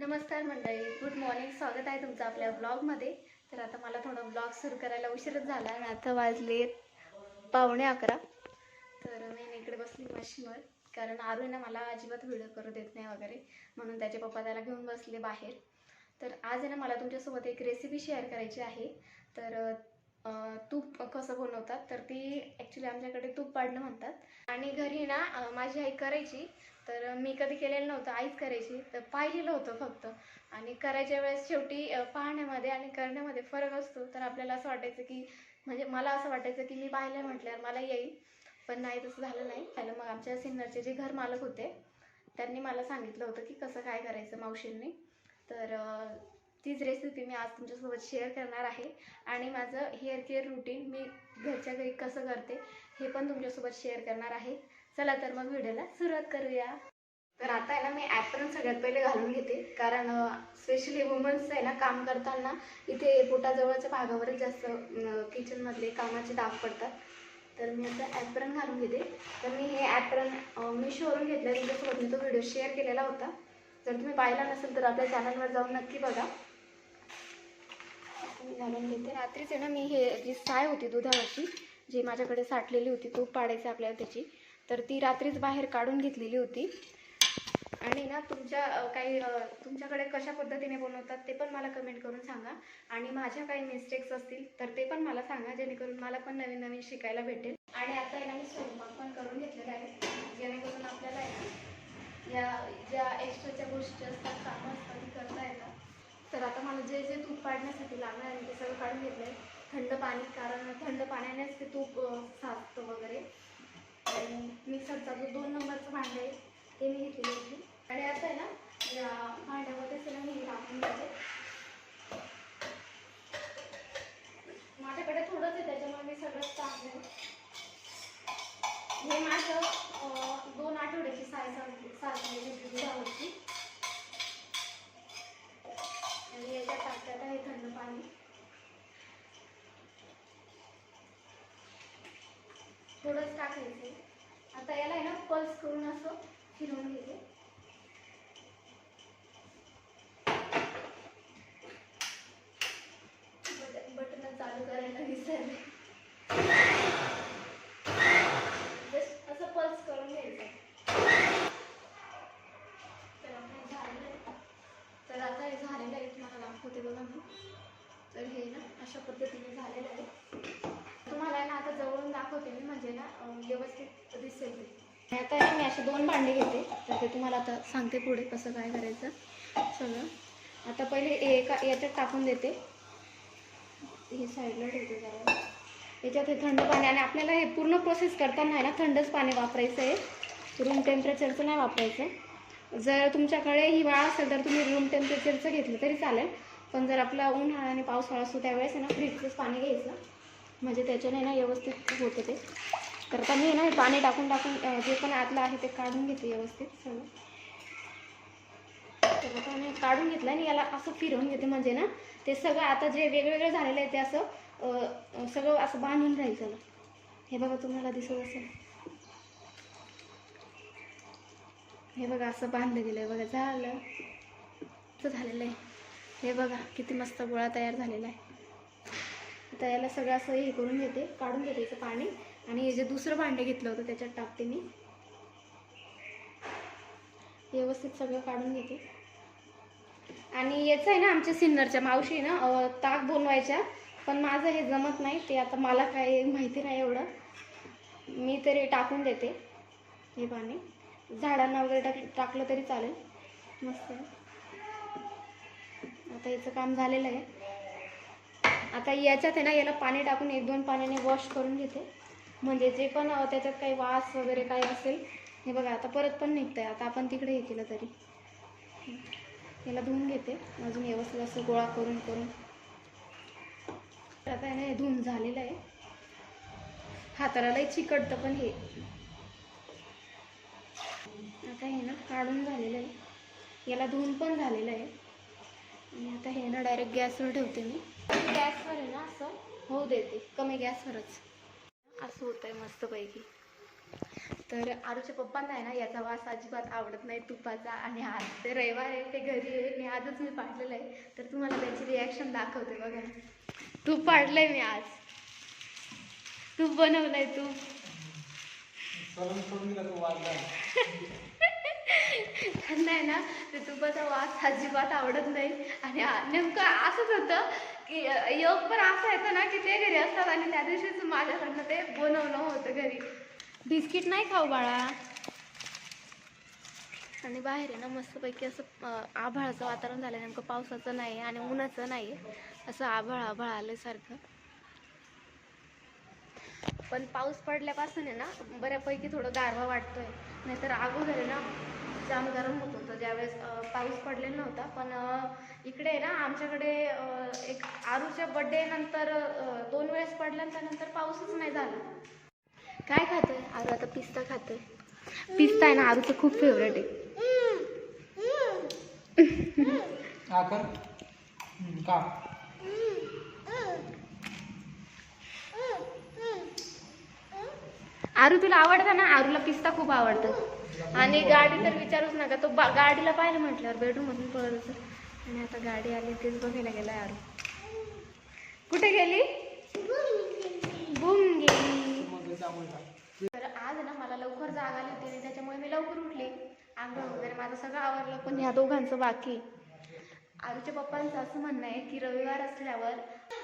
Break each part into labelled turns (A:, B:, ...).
A: नमस्कार मंडळी. Good morning स्वागत आहे तुमचं आपल्या ब्लॉगमध्ये तर आता मला थोडं ब्लॉग सुरू करायला उशीरच झाला आणि आता वाजले पावणे अकरा. तर मी इकडे बसली मशीनवर कारण आरू आहे ना मला अजिबात व्हिडिओ करू देत नाही वगैरे. म्हणून त्याचे पप्पा त्याला घेऊन बसले बाहेर. तर आज आहे ना मला तुमच्यासोबत एक रेसिपी शेअर करायची आहे. तर तूप कसं बनवतात तर ती ॲक्च्युली आमच्याकडे तूप पाडणं म्हणतात. आणि घरी ना माझी आई करायची तर मी कधी केलेलं नव्हतं आईच करायची तर पाहिलेलं होतं फक्त. आणि करायच्या वेळेस शेवटी पाहण्यामध्ये आणि करण्यामध्ये फरक असतो तर आपल्याला असं वाटायचं की म्हणजे मला असं वाटायचं की मी पाहिलं म्हटल्यावर मला येईल. पण नाही तसं झालं नाही. त्याला मग आमच्या सिन्नरचे जे घर मालक होते त्यांनी मला सांगितलं होतं की कसं काय करायचं मावशींनी. तर तीच रेसिपी मी आज तुमच्यासोबत शेअर करणार आहे. आणि माझं हेअर केअर रुटीन मी घरच्या घरी कसं करते हे पण तुमच्यासोबत शेअर करणार आहे. चला तर मग व्हिडिओला सुरुवात करूया. तर आता आहे ना मी ॲप्रन सगळ्यात पहिले घालून घेते. कारण स्पेशली वुमन्स आहे ना काम करताना इथे पोटाजवळच्या भागावरच जास्त किचनमधले कामाचे दाब पडतात. तर मी आता ॲप्रन घालून घेते. तर मी हे ॲप्रन मिशोवरून घेतलं तुमच्यासोबत मी तो व्हिडिओ शेअर केलेला होता. जर तुम्ही पाहिला नसेल तर आपल्या चॅनलवर जाऊन नक्की बघा. मी घालून घेते. रात्रीच आहे ना मी हे जी साय होती दुधावरची जी माझ्याकडे साठलेली होती तूप पाडायची आपल्याला त्याची तर ती रात्रीच बाहेर काढून घेतलेली होती. आणि ना तुमच्या काही तुमच्याकडे कशा पद्धतीने बनवतात ते पण मला कमेंट करून सांगा. आणि माझ्या काही मिस्टेक्स असतील तर ते पण मला सांगा जेणेकरून मला पण नवीन नवीन शिकायला भेटेल. आणि आता आहे ना मी स्वयंपाक पण करून घेतलेला आहे. जेणेकरून आपल्याला आहे ना या ज्या एक्स्ट्राच्या गोष्टी असतात कामं असतात ती करता येतात. तर आता मला जे जे तूप पाडण्यासाठी लागणार आहे ते सगळं काढून घेतलं आहे थंड पाणी कारण थंड पाण्यानेच ते तूप अ, साचतं वगैरे. आणि मिक्सरचा जो दोन नंबरचं भांडं आहे ते मी घेतलेली होती. आणि आता आहे ना या भांड्यामध्येच आहे ना मी टाकून घ्यायचे माझ्याकडे थोडंच आहे त्याच्यामुळे मी सगळंच टाकलं हे माझं दोन आठवड्याची साय साचलेली होती. दुधावरची आणि याच्यात टाकतात आहे थंड पाणी. थोडंच टाकायचं. आता याला आहे ना पल्स करून असं फिरवून घ्यायचे बटन चालू करायला विसरले जस्ट असं पल्स करून घ्यायचं तर आपलं झालेलं आहे तर आता हे झालेलं आहे तुम्हाला दाखवते बघा मी तर हे ना अशा पद्धतीने झालेलं आहे तुम्हाला आहे ना आता जवळून दाखवते मी म्हणजे ना अं, व्यवस्थित दिसेल ते आणि आता आहे मी असे दोन भांडे घेते. तर ते तुम्हाला आता सांगते पुढे कसं काय करायचं सगळं. आता पहिले एका याच्यात टाकून देते. हे साईडला ठेवते जरा. याच्यात हे थंड पाणी आणि आपल्याला हे पूर्ण प्रोसेस करताना आहे ना थंडच पाणी वापरायचं आहे. रूम टेम्परेचरचं नाही वापरायचं. जर तुमच्याकडे हिवाळा असेल तर तुम्ही रूम टेम्परेचरचं घेतलं तरी चालेल. पण जर आपला उन्हाळा आणि पावसाळा असतो त्यावेळेस आहे ना फ्रीजचंच पाणी घ्यायचं. म्हणजे त्याच्याने ना व्यवस्थित होतं ते. तर आता मी ना हे पाणी टाकून टाकून जे पण आतलं आहे ते काढून घेते व्यवस्थित सगळं. तर आता मी काढून घेतलं आणि याला असं फिरवून घेते म्हणजे ना ते सगळं आता जे वेगवेगळे झालेलं आहे ते असं सगळं असं बांधून राहील त्याला. हे बघा तुम्हाला दिसत असेल. हे बघा असं बांधलं गेलं आहे बघा झालं. असं झालेलं आहे. हे बघा किती मस्त गोळा तयार झालेला आहे. आता याला सगळं असं हे करून घेते काढून घेते याचं पाणी. आणि हे जे दुसरं भांडे घेतलं होतं त्याच्यात टाकते मी. व्यवस्थित सगळं काढून घेते. आणि याचं आहे ना आमच्या सिन्नरच्या मावशी आहे ना ताक बनवायच्या. पण माझं हे जमत नाही ते आता मला काय माहिती नाही एवढं. मी तरी टाकून देते हे पाणी. झाडांना वगैरे टाक टाकलं तरी चालेल. मस्त आता याचं काम झालेलं आहे. आता याच्यात आहे ना याला पाणी टाकून एक दोन पाण्याने वॉश करून घेते. म्हणजे जे पण त्याच्यात काही वास वगैरे काही असेल हे बघा आता परत पण निघतंय. आता आपण तिकडे हे केलं तरी. याला धुवून घेते. अजून व्यवस्थित असं गोळा करून करून. आता ना हे धुवून झालेलं आहे. हातारालाही चिकटतं पण हे. आता हे ना काढून झालेलं आहे. याला धुवून पण झालेलं आहे. आणि आता हे ना डायरेक्ट गॅसवर ठेवते मी. गॅसवर आहे ना असं? होऊ देते. कमी गॅसवरच. असं होतं आहे मस्तपैकी. तर आरूच्या पप्पांना आहे ना याचा वास अजिबात आवडत नाही तुपाचा. आणि आज ते रविवार आहे ते घरी आहे. मी आज आजच मी पाडलेलं आहे. तर तुम्हाला त्याची रिॲक्शन दाखवते बघा. तूप पाडलंय मी आज. तूप बनवलंय तूप त्यांना आहे ना ते तुपाचा वास अजिबात आवडत नाही. आणि नेमकं असंच होतं की योग पण असं येतं ना की ते घरी असतात आणि त्या दिवशीच माझ्याकडनं ते बनवणं होतं घरी. बिस्किट नाही खाऊ बाळा. आणि बाहेर आहे ना मस्तपैकी असं आभाळाचं वातावरण झालं नेमकं पावसाचं नाही आणि उन्हाचं नाही. असं आभाळ आभाळ आल्यासारखं पण पाऊस पडल्यापासून आहे ना बऱ्यापैकी थोडं गारवा वाटतोय. नाहीतर अगोदर आहे ना जाम गरम होत होतं. ज्यावेळेस पाऊस पडलेला नव्हता पण इकडे आहे ना आमच्याकडे एक आरूच्या बड्डे नंतर दोन वेळेस पडला त्यानंतर पाऊसच नाही झाला. काय खातोय? आरू आता पिस्ता खातोय. पिस्ता आहे ना आरूचं खूप फेवरेट आहे.
B: हा का?
A: आरू तुला आवडतं ना? आरूला पिस्ता खूप आवडतं. आणि गाडी तर विचारूच नका. तो बा- गाडीला पाहिलं म्हटल्यावर बेडरूम मधून पळत आणि आता गाडी आली तेच बघायला गेला यार. कुठे गेली? बुम गेली तर आज ना मला लवकर जाग आली होती त्याच्यामुळे मी लवकर उठली. आंघोळ वगैरे माझं सगळं आवरलं पण ह्या दोघांचं बाकी आरूच्या पप्पांचं असं म्हणणं आहे की रविवार असल्यावर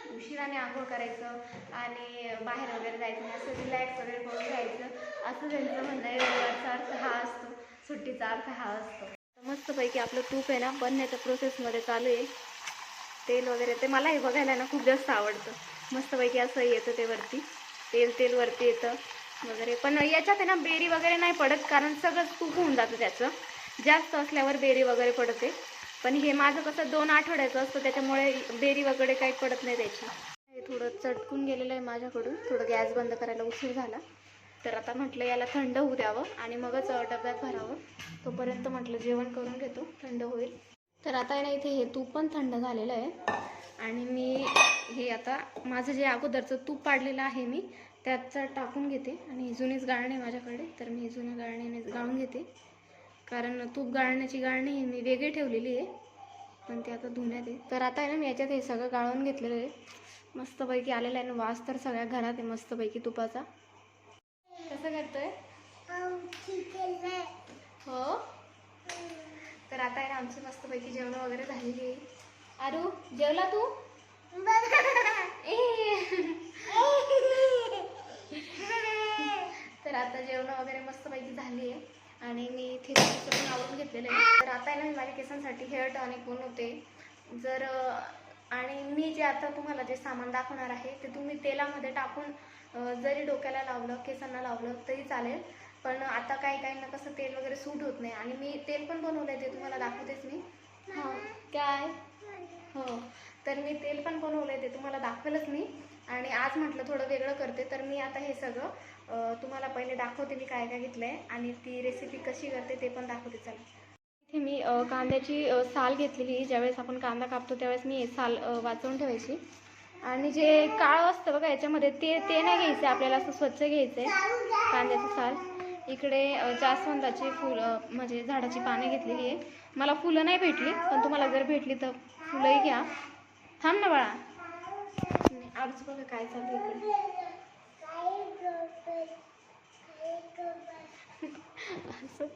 A: उशिराने आंघोळ करायचं आणि बाहेर वगैरे जायचं नाही असं रिलॅक्स वगैरे करून घ्यायचं. असं त्यांचं म्हणणं आहे. रविवारचा अर्थ हा असतो. सुट्टीचा अर्थ हा असतो. मस्तपैकी आपलं तूप आहे ना बनण्याच्या प्रोसेसमध्ये चालू आहे. तेल वगैरे ते मला हे बघायला ना खूप जास्त आवडतं. मस्तपैकी असं येतं ते वरती. तेल तेल वरती येतं वगैरे. पण याच्यात आहे ना बेरी वगैरे नाही पडत कारण सगळंच तूप होऊन जातं त्याचं. जास्त असल्यावर बेरी वगैरे पडते. पण हे माझं कसं दोन आठवड्याचं असतं त्याच्यामुळे बेरी वगैरे काही पडत नाही त्याची. हे थोडं चटकून गेलेलं आहे माझ्याकडून थोडं गॅस बंद करायला उशीर झाला. तर आता म्हटलं याला थंड होऊ द्यावं आणि मगच डब्यात भरावं. तोपर्यंत म्हटलं जेवण करून घेतो थंड होईल. तर आता आहे ना इथे हे तूप पण थंड झालेलं आहे. आणि मी हे आता माझं जे अगोदरचं तूप पाडलेलं आहे मी त्यात टाकून घेते. आणि जुनीच गाळणी आहे माझ्याकडे तर मी जुन्या गाळणीने गाळून घेते. कारण तूप गाळण्याची गाळणी ही मी वेगळी ठेवलेली आहे पण ती आता धुण्यात आहे. तर आता आहे ना मी याच्यात हे सगळं गाळून घेतलेलं आहे. मस्तपैकी आलेलं आहे ना वास तर सगळ्या घरात आहे मस्तपैकी तुपाचा. कसं करतोय? हो? तर आता आहे ना आमची मस्तपैकी जेवण वगैरे झालेली आहे. आरू जेवला तू तर आता जेवण वगैरे मस्तपैकी झाली आहे आणि मी इथे केस पण आवरून घेतलेले आहे तर आता आहे ना मी माझ्या केसांसाठी हेअर टॉनिक बनवते जर आणि मी जे आता तुम्हाला जे सामान दाखवणार आहे ते तुम्ही तेलामध्ये टाकून जरी डोक्याला लावलं केसांना लावलं तरी चालेल. पण आता काही काहींना कसं तेल वगैरे सूट होत नाही. आणि मी तेल पण बनवलं आहे ते तुम्हाला दाखवतेच मी. हां काय? हो. तर मी तेल पण बनवलं आहे ते तुम्हाला दाखवेलच मी. आणि आज म्हटलं थोडं वेगळं करते तर मी आता हे सगळं तुम्हाला पहिले दाखवते मी काय काय घेतलं आहे आणि ती रेसिपी कशी करते ते पण दाखवते. चला. इथे मी कांद्याची साल घेतलेली ज्यावेळेस आपण कांदा कापतो त्यावेळेस मी साल वाचवून ठेवायची. आणि जे काळं असतं बघा याच्यामध्ये ते ते नाही घ्यायचं आपल्याला असं स्वच्छ घ्यायचं आहे कांद्याचं साल. इकडे जास्वंदाची फुलं म्हणजे झाडाची पाने घेतलेली आहे. मला फुलं नाही भेटली पण तुम्हाला जर भेटली तर फुलंही घ्या. थांब ना बाळा. आज बघा काय चालतं इकडे. असं.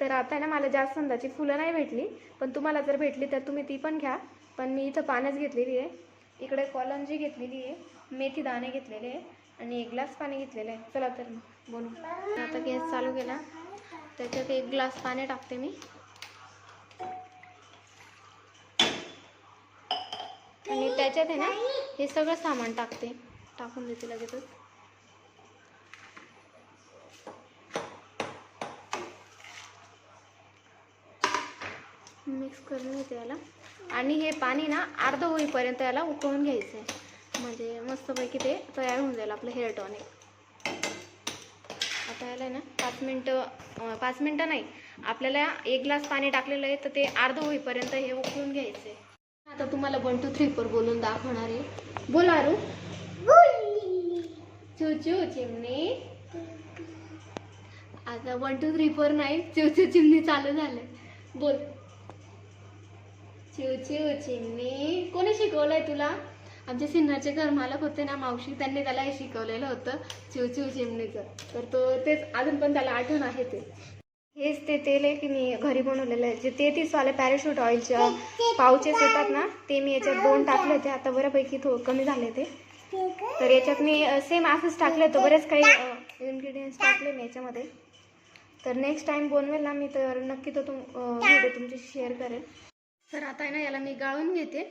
A: तर आता ना मला जास्वंदाची फुलं नाही भेटली पण तुम्हाला जर भेटली तर तुम्ही ती पण घ्या. पण मी इथं पानच घेतलेली आहे. इकडे कॉलंजी घेतलेली आहे. मेथी दाणे घेतलेले आहे आणि एक ग्लास पाणी घेतलेलं आहे. चला तर मग बोलू आता गॅस चालू केला. त्याच्यात एक ग्लास पाणी टाकते मी. आणि त्याच्यात आहे ना हे सगळं सामान टाकते. टाकून देते लगेचच. मिक्स करून घेते याला. आणि हे पाणी ना अर्ध होईपर्यंत याला उकळून घ्यायचं आहे. म्हणजे मस्तपैकी ते तयार होऊन जाईल आपलं हेअर टॉनिक आता याला आहे ना पाच मिनटं पाच मिनटं नाही आपल्याला एक ग्लास पाणी टाकलेलं आहे तर ते अर्ध होईपर्यंत हे उकळून घ्यायचं आहे आता तुम्हाला वन टू थ्री फोर बोलून दाखवणार आहे. बोला आरू चुचू चिमणी. आता वन टू थ्री फोर नाही चूचू चिमणी चालू झालं बोल. चिव चिव चिमणी. कोणी शिकवलंय तुला? आमचे सिन्नरचे घर मालक होते ना मावशी त्यांनी त्याला हे शिकवलेलं होतं चिवचिव चिमणीचं. तर तो तेच अजून पण त्याला आठवण आहे ते. हेच ते तेल आहे की मी घरी बनवलेलं आहे. जे तेहतीसवाले पॅराशूट ऑइलचे पावचेस येतात ना ते मी याच्यात दोन टाकले होते. आता बऱ्यापैकी थो कमी झाले ते. तर याच्यात मी सेम असंच टाकले होतं. बरेच काही इन्ग्रेडियंट्स टाकले मी याच्यामध्ये. तर नेक्स्ट टाइम बनवेल ना मी तर नक्की तो तुम व्हिडिओ तुमच्याशी शेअर करेल. तर आता आहे ना याला मी गाळून घेते.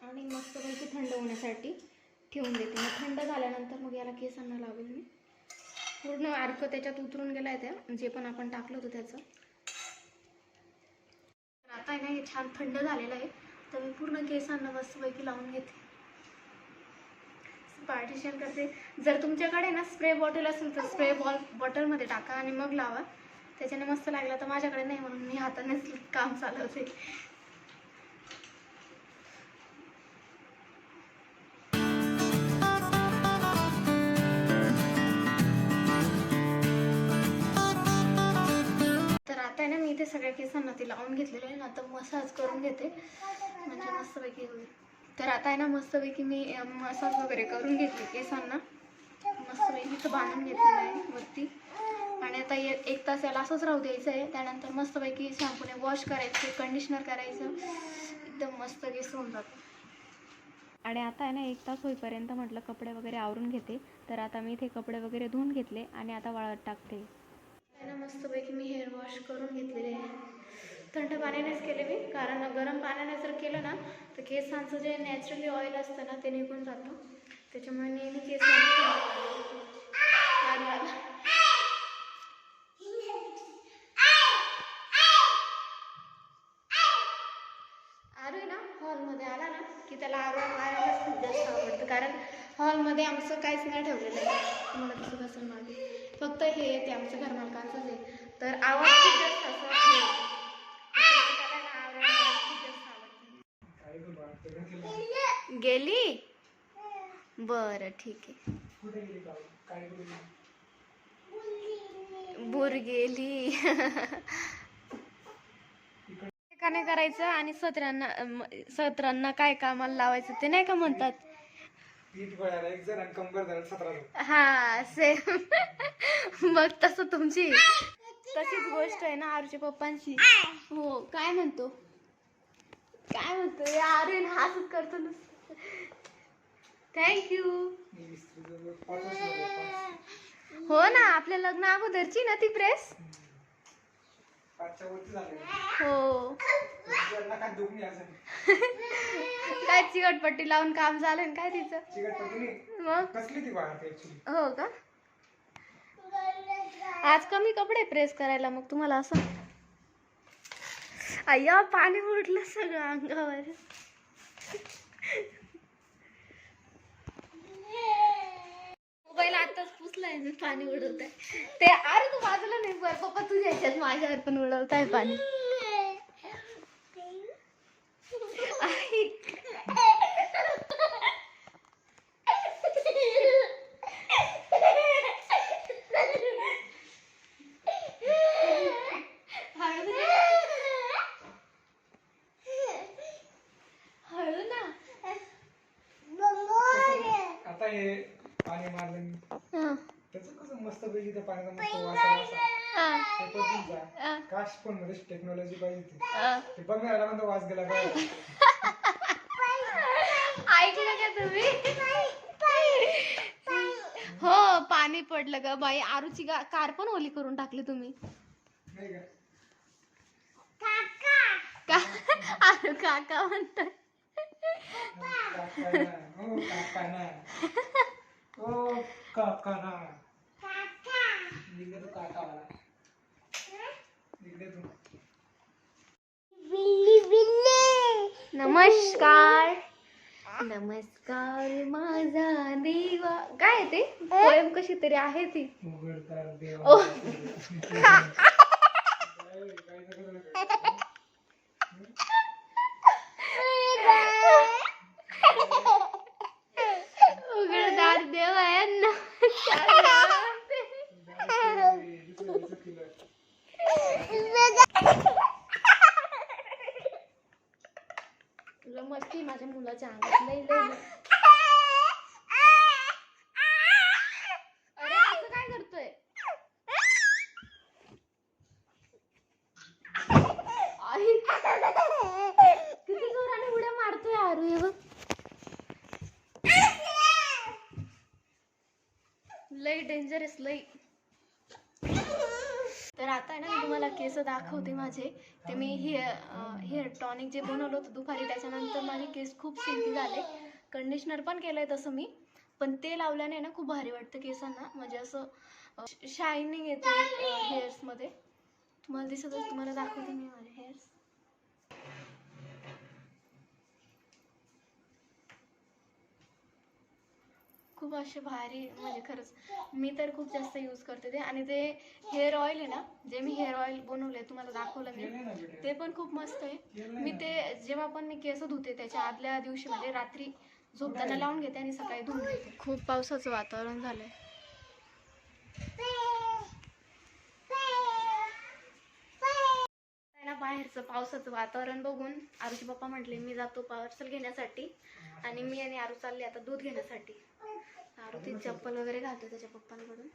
A: आणि मस्त पैकी थंड होण्यासाठी ठेवून देते. मग थंड झाल्यानंतर मग याला केसांना लावेल मी. पूर्ण अर्क त्याच्यात उतरून गेला आहे त्या जे पण आपण टाकलं होतं त्याचं. तर आता आहे ना हे छान थंड झालेलं आहे. तर मी पूर्ण केसांना मस्तपैकी लावून घेते. पार्टिशन करते. जर तुमच्याकडे ना स्प्रे बॉटल असेल तर स्प्रे बॉल बॉटलमध्ये टाका आणि मग लावा. त्याच्याने मस्त लागला तर माझ्याकडे नाही म्हणून मी हातानेच काम चालवते. तर आता आहे ना मी इथे सगळ्या केसांना ती लावून घेतलेले आहे ना आता मसाज करून घेते. म्हणजे मस्तपैकी होईल. तर आता आहे ना मस्तपैकी मी मसाज वगैरे करून घेतली केसांना. मस्तपैकी इथं बांधून घेतलेलं आहे वरती. आणि आता एक तास याला असंच राहू द्यायचं आहे. त्यानंतर मस्तपैकी शॅम्पूने वॉश करायचं कंडिशनर करायचं. एकदम मस्त केस होऊन जातं. आणि आता आहे ना एक तास होईपर्यंत म्हटलं कपडे वगैरे आवरून घेते. तर आता मी इथे कपडे वगैरे धुवून घेतले आणि आता वाळत टाकते. आहे ना मस्तपैकी मी हेअर वॉश करून घेतलेले आहे. थंड पाण्यानेच केले मी कारण गरम पाण्याने जर केलं ना तर केसांचं जे नॅचरली ऑइल असतं ना ते निघून जातं. त्याच्यामुळे नेहमी केस आरू आहे ना हॉलमध्ये आला ना की त्याला आरू आरायलाच खूप जास्त आवडतं. कारण हॉलमध्ये आमचं काहीच नाही ठेवलेलं आहे. तुम्हाला कसं कसं मागे. फक्त हे येते आमच्या घरमालकांचंच आहे. तर आवाज खूप जास्त असं
B: ते?
A: गेली? बरं ठीक आहे. बुर गेली? का नाही करायचं आणि सत्रांना सत्रांना काय कामाला लावायचं ते नाही का म्हणतात? हा सेम मग तसं तुमची. तशीच गोष्ट आहे ना आरूच्या पप्पांची. हो काय म्हणतो? काय म्हणतो? या आर्यन हसत करतो थँक्यू. हो ना आपल्या लग्न अगोदरची ना ती प्रेस? हो. काय चिकटपट्टी लावून काम झालं ना काय तिचं? मग? हो का? आज कमी कपडे प्रेस करायला मग तुम्हाला असं? अय्या पाणी उडलं सगळं अंगावर. मी पाणी उडवत. आहे ते अरे तू बाजूला नाही बर पप्पा तुझ्या ह्याच्यात माझ्यावर पण उडवत आहे पाणी. हळू ना.
B: आता हे पाणी मारलं मी.
A: हा.
B: त्याचं कसं मस्त पैकी त्या पाण्याचा मस्त वास.
A: हा.
B: ते.
A: हा.
B: काश पण मध्ये टेक्नॉलॉजी पाहिजे होती.
A: हा.
B: ते बघायला पण तो वास गेला काय
A: ऐकलं का तुम्ही हो पाणी पडलं ग बाई आरूची कार पण ओली करून टाकली तुम्ही
B: का
A: का आरू काका म्हणतात
B: काका ना. हो काका ना. हो काका ना इकडे तू काका आला इकडे तू
A: नमस्कार. नमस्कार माझा देवा. काय आहे ते? पोएम कशी तरी आहे ती. ओ.
B: देवा.
A: मस्ती माझ्या मुलाच्या अंगात लई लई दाखवते माझे. ते मी हेअर हेअर टॉनिक जे बनवलं होतं दुपारी त्याच्यानंतर माझे केस खूप सिल्की झाले. कंडिशनर पण केलंय तसं मी पण ते लावल्याने ना खूप भारी वाटतं केसांना. म्हणजे असं शायनिंग येते हेअर्समध्ये तुम्हाला दिसत तुम्हाला दाखवते मी माझे हेअर्स खूप असे भारी म्हणजे खरंच मी तर खूप जास्त यूज करते ते. आणि ते हेअर ऑइल आहे ना जे मी हेअर ऑइल बनवलंय तुम्हाला दाखवलं मी ते पण खूप मस्त आहे. मी ते जेव्हा पण मी केस धुते त्याच्या आदल्या दिवशी म्हणजे रात्री झोपताना लावून घेते आणि सकाळी धुवून घेते. खूप पावसाचं वातावरण झालंय. बाहेरचं पावसाचं वातावरण बघून आरुचे पप्पा म्हटले मी जातो पार्सल घेण्यासाठी. आणि मी आणि आरू चालले आता दूध घेण्यासाठी. आरू चप्पल वगैरे घालतो त्याच्या पप्पांकडून.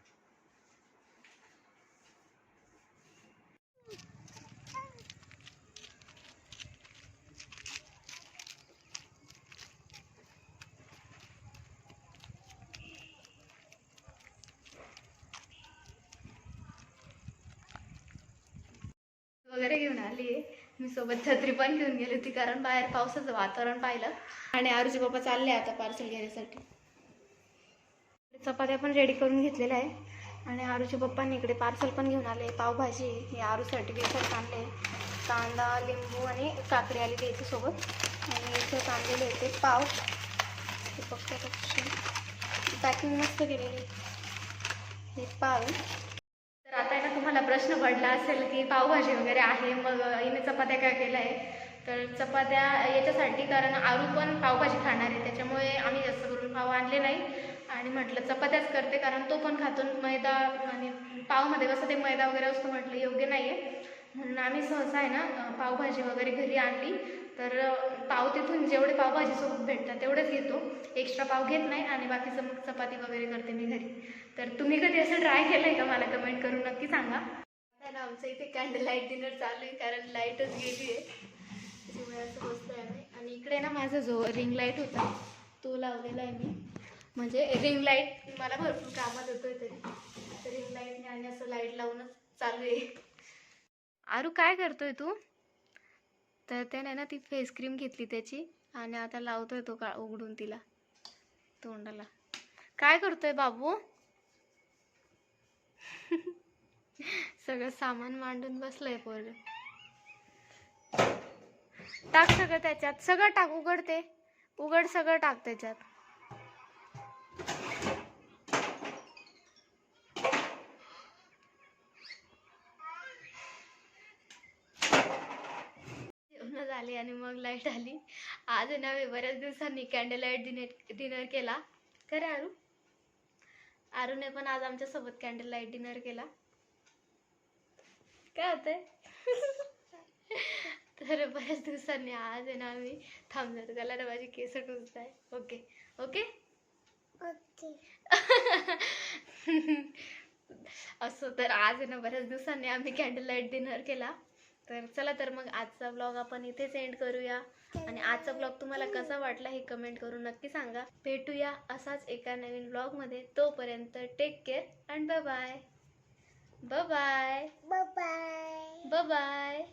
A: वगैरे घेऊन आली. मी सोबत छत्री पण घेऊन गेली होती कारण बाहेर पावसाचं वातावरण पाहिलं. आणि आरुचे पप्पा चालले आता पार्सल घेण्यासाठी. चपात्या पण रेडी करून घेतलेल्या आहे. आणि आरूच्या पप्पांनी इकडे पार्सल पण घेऊन आले. पावभाजी हे आरूसाठी बेसर आणले. कांदा लिंबू आणि काकडी आली त्याच्या सोबत. आणि इथं आणलेले होते पाव. हे फक्त पॅकिंग मस्त केलेली. हे पाव. तर आता ना तुम्हाला प्रश्न पडला असेल की पावभाजी वगैरे आहे. मग हिने चपात्या काय केल्या? आहे तर चपात्या याच्यासाठी कारण आरू पण पावभाजी खाणार आहे. त्याच्यामुळे आम्ही जास्त करून पाव आणले नाही. आणि म्हटलं चपात्याच करते कारण तो पण खातो मैदा आणि पावमध्ये कसं ते मैदा वगैरे असतो म्हटलं योग्य नाही आहे म्हणून आम्ही सहसा आहे ना पावभाजी वगैरे घरी आणली. तर पाव तिथून जेवढे पावभाजीसोबत भेटतात तेवढेच घेतो. एक्स्ट्रा पाव घेत नाही आणि बाकीचं मग चपाती वगैरे करते मी घरी. तर तुम्ही कधी असं ट्राय केलं आहे का मला कमेंट करून नक्की सांगा. आता ना आमचं इथे कॅन्डल लाइट डिनर चालू आहे कारण लाईटच गेली आहे. त्याच्यामुळे असं बसलो आहे आणि इकडे ना माझा जो रिंग लाइट होता तो लावलेला आहे मी. म्हणजे रिंग लाइट मला भरपूर कामात होतोय तरी रिंग लाईटने आणि असं लाइट लावूनच चालू आहे. आरू काय करतोय तू? तर त्याने ना ती फेस क्रीम घेतली त्याची आणि आता लावतोय तो का उघडून तिला तोंडाला. काय करतोय बाबू? सगळं सामान मांडून बसलंय पोरग. टाक सगळं त्याच्यात. सगळं टाक उघडते उघड सगळं टाक त्याच्यात. झाली आणि मग लाइट आली. आज आहे ना मी बऱ्याच दिवसांनी कॅन्डल लाइट डिनर डिनर केला. खरं आरू आरूने पण आज आमच्यासोबत कॅन्डल लाइट डिनर केला. काय होतंय? तर बऱ्याच दिवसांनी आज आहे ना आम्ही थांबलो त्याला ना माझी केस टुचत आहे ओके ओके असं तर आज आहे ना बऱ्याच दिवसांनी आम्ही कॅन्डल लाइट डिनर केला. तर चला तर मग आजचा ब्लॉग आपण इथेच एंड करूया. आणि आजचा ब्लॉग तुम्हाला कसा वाटला हे कमेंट करून नक्की सांगा. भेटूया असाच एका नवीन ब्लॉगमध्ये तोपर्यंत take care and bye bye bye bye bye